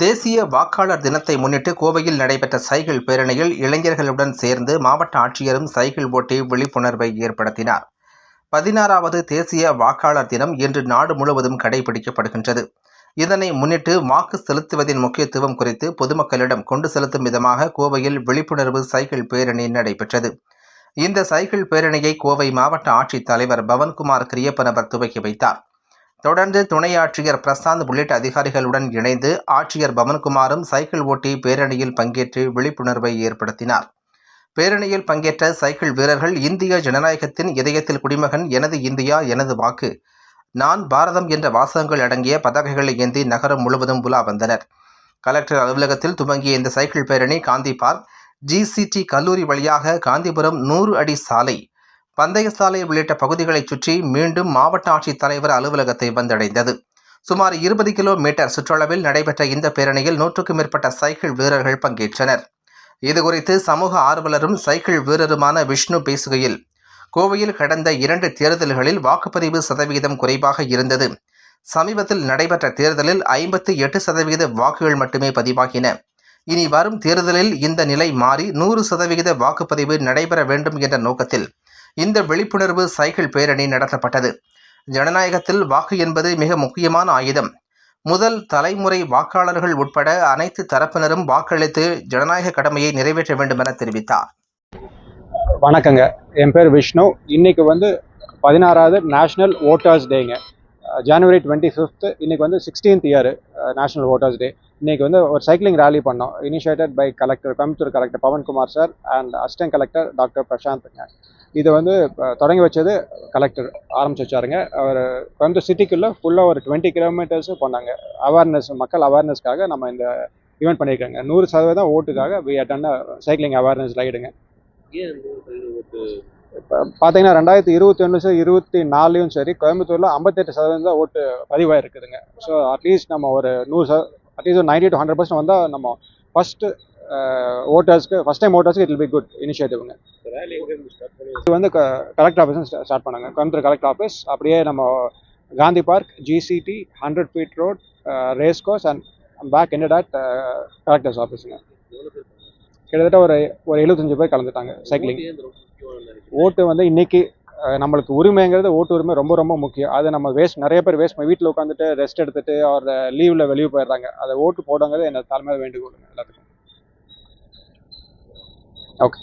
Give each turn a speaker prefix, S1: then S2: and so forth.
S1: தேசிய வாக்காளர் தினத்தை முன்னிட்டு கோவையில் நடைபெற்ற சைக்கிள் பேரணியில் இளைஞர்களுடன் சேர்ந்து மாவட்ட ஆட்சியரும் சைக்கிள் ஓட்டி விழிப்புணர்வை ஏற்படுத்தினார். பதினாறாவது தேசிய வாக்காளர் தினம் இன்று நாடு முழுவதும் கடைபிடிக்கப்படுகின்றது. இதனை முன்னிட்டு வாக்கு செலுத்துவதின் முக்கியத்துவம் குறித்து பொதுமக்களிடம் கொண்டு செலுத்தும் விதமாக கோவையில் விழிப்புணர்வு சைக்கிள் பேரணி நடைபெற்றது. இந்த சைக்கிள் பேரணியை கோவை மாவட்ட ஆட்சித்தலைவர் பவன்குமார் கிரியப்பனவர் துவக்கி வைத்தார். தொடர்ந்து துணை ஆட்சியர் பிரசாந்த் உள்ளிட்ட அதிகாரிகளுடன் இணைந்து ஆட்சியர் பவன்குமாரும் சைக்கிள் ஓட்டி பேரணியில் பங்கேற்று விழிப்புணர்வை ஏற்படுத்தினார். பேரணியில் பங்கேற்ற சைக்கிள் வீரர்கள் இந்திய ஜனநாயகத்தின் இதயத்தில் குடிமகன் எனது இந்தியா எனது வாக்கு. நான் பாரதம் என்ற வாசகங்கள் அடங்கிய பதாகைகளை ஏந்தி நகரம் முழுவதும் உலா வந்தனர். கலெக்டர் அலுவலகத்தில் துவங்கிய இந்த சைக்கிள் பேரணி காந்தி பார்க் ஜிசிடி கல்லூரி வழியாக காந்திபுரம் நூறு அடி சாலை பந்தய சாலை உள்ளிட்ட பகுதிகளைச் சுற்றி மீண்டும் மாவட்ட ஆட்சித்தலைவர் அலுவலகத்தை வந்தடைந்தது. சுமார் இருபது கிலோமீட்டர் சுற்றளவில் நடைபெற்ற இந்த பேரணியில் நூற்றுக்கும் மேற்பட்ட சைக்கிள் வீரர்கள் பங்கேற்றனர். இதுகுறித்து சமூக ஆர்வலரும் சைக்கிள் வீரருமான விஷ்ணு பேசுகையில் கோவையில் கடந்த இரண்டு தேர்தல்களில் வாக்குப்பதிவு சதவிகிதம் குறைவாக இருந்தது. சமீபத்தில் நடைபெற்ற தேர்தலில் ஐம்பத்தி எட்டு சதவிகித வாக்குகள் மட்டுமே பதிவாகின. இனி வரும் தேர்தலில் இந்த நிலை மாறி நூறு சதவிகித வாக்குப்பதிவு நடைபெற வேண்டும் என்ற நோக்கத்தில் இந்த விழிப்புணர்வு சைக்கிள் பேரணி நடத்தப்பட்டது. ஜனநாயகத்தில் வாக்கு என்பது மிக முக்கியமான ஆயுதம். முதல் தலைமுறை வாக்காளர்கள் உட்பட அனைத்து தரப்பினரும் வாக்களித்து ஜனநாயக கடமையை நிறைவேற்ற வேண்டும் என தெரிவித்தார்.
S2: வணக்கங்க. என் பேர் விஷ்ணு. இன்னைக்கு வந்து பதினாறாவது நேஷ்னல் ஓட்டர்ஸ் டேங்க ஜனவரி டுவெண்ட்டி ஃபிஃப்த் இன்னைக்கு வந்து sixteenth year national voters day இன்னைக்கு வந்து ஒரு சைக்கிளிங் ரேலி பண்ணோம். Initiated by collector Coimbatore collector Pavankumar sir and assistant collector doctor பிரசாந்த்ங்க இது வந்து தொடங்கி வச்சது கலெக்டர் ஆரம்பிச்சு வச்சாருங்க. அவர் கோயம்புத்தூர் சிட்டிக்குள்ளே ஃபுல்லாக ஒரு டுவெண்ட்டி கிலோமீட்டர்ஸும் பண்ணாங்க அவேர்னஸ் மக்கள் அவேர்னஸ்க்காக நம்ம இந்த ஈவெண்ட் பண்ணியிருக்காங்க நூறு சதவீதம் ஓட்டுக்காக வி அட்டன் சைக்கிளிங் அவேர்னஸ் ரைடுங்க பார்த்தீங்கன்னா ரெண்டாயிரத்தி இருபத்தி ஒன்று சரி இருபத்தி நாலுலையும் சரி கோயம்புத்தூரில் ஐம்பத்தெட்டு சதவீதம் தான் ஓட்டு பதிவாயிருக்குதுங்க. ஸோ அட்லீஸ்ட் நம்ம ஒரு நூறு சத அட்லீஸ்ட் ஒரு நைன்டி டு ஹண்ட்ரட் பர்சன்ட் வந்தால் நம்ம ஃபஸ்ட்டு ஓட்டர்ஸ்க்கு ஃபஸ்ட் டைம் ஓட்டர்ஸ்க்கு இட் பி குட் இனிஷியேட்டிவ்ங்க இது வந்து கலெக்டர் ஆஃபீஸ் ஸ்டார்ட் பண்ணாங்க. கோயம்புத்தூர் கலெக்டர் ஆஃபீஸ் அப்படியே நம்ம Gandhi park GCT hundred feet road race course and back ended at collectors ஆஃபீஸுங்க கிட்டத்தட்ட ஒரு ஒரு எழுபத்தஞ்சு பேர் கலந்துட்டாங்க சைக்கிளிங் ஓட்டு வந்து இன்னைக்கு நம்மளுக்கு உரிமைங்கிறது ஓட்டு உரிமை ரொம்ப ரொம்ப முக்கியம். அதை நம்ம வேஸ்ட் நிறைய பேர் வேஸ்ட் வீட்டில் உட்காந்துட்டு ரெஸ்ட் எடுத்துட்டு அவர் லீவில் வெளியே போயிடுறாங்க. அதை ஓட்டு போடுங்கிறது என்ன தலைமையில் வேண்டுகோள் எல்லாத்துக்கும். ஓகே